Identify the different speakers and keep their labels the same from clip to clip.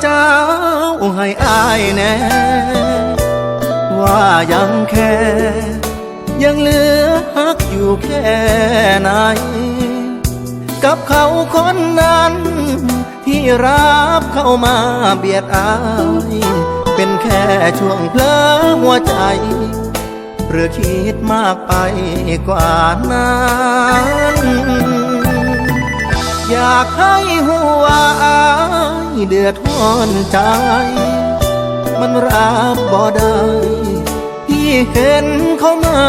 Speaker 1: เจ้าให้อายแน่ ว่ายังแค่ ยังเหลือฮักอยู่แค่ไหน กับเขาคนนั้น ที่รับเข้ามาเบียดอาย เป็นแค่ช่วงเพลอหัวใจหรือคิดมากไปกว่านั้น อยากให้หัวอายเดือดร้อนใจ มันรับบ่ได้ที่เห็นเขามา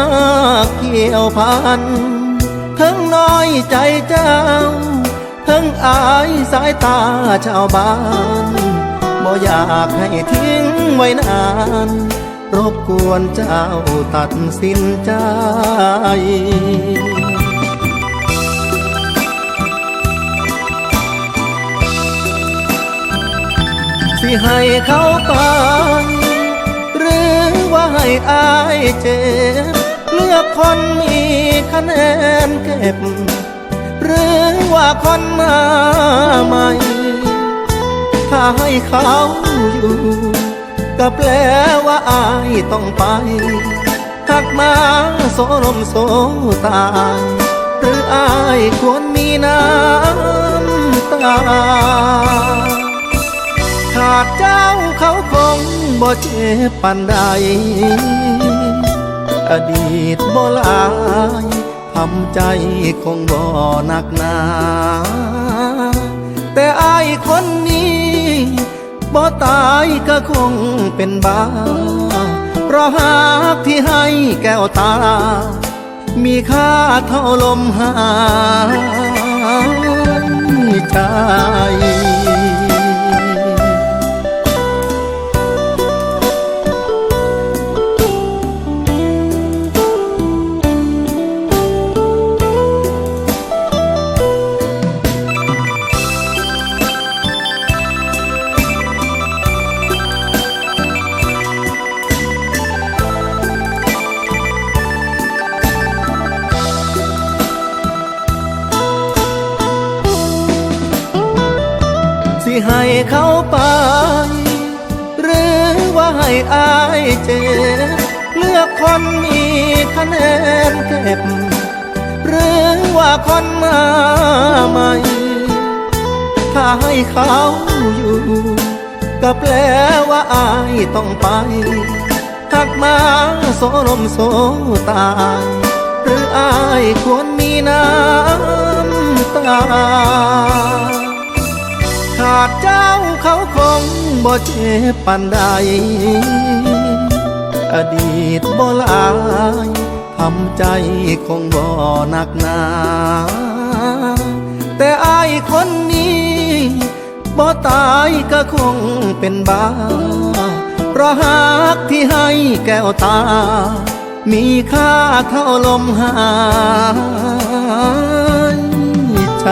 Speaker 1: เกี่ยวพัน ทั้งน้อยใจเจ้า ทั้งอายสายตาชาวบ้านบ่อยากให้ทิ้งไว้นาน รบกวนเจ้าตัดสินใจ สิให้เขาไปหรือว่าให้อายเจ็บเลือกคนมีคะแนนเก็บ หรือว่าคนมาใหม่ ถ้าให้เขาอยู่ ก็แปลว่าอายต้องไปหักมาโซลมโซตาหรืออายควรมีน้ำตา ขาดเจ้าเขาคงบ่เจ็บปานใด อดีตบ่ลายทำใจคงบ่หนักหนา แต่อายคนนี้บ่ตายก็คงเป็นบ้า เพราะหากที่ให้แก้วตา มีค่าเท่าลมหายใจ ให้เขาไป หรือว่าให้อายเจ็บเลือกคนมีคะแนนเก็บ หรือว่าคนมาใหม่ถ้าให้เขาอยู่ ก็แปลว่าอายต้องไปหักมาโซลมโซตา หรืออายควรมีน้ำตาาดเจ้าเขาคงบ่เจ็บปานใด อดีตบ่ลายทำใจคงบ่หนักหนา แต่อายคนนี้บ่ตายก็คงเป็นบ้า เพราะหากที่ให้แก้วตา มีค่าเท่าลมหายใจ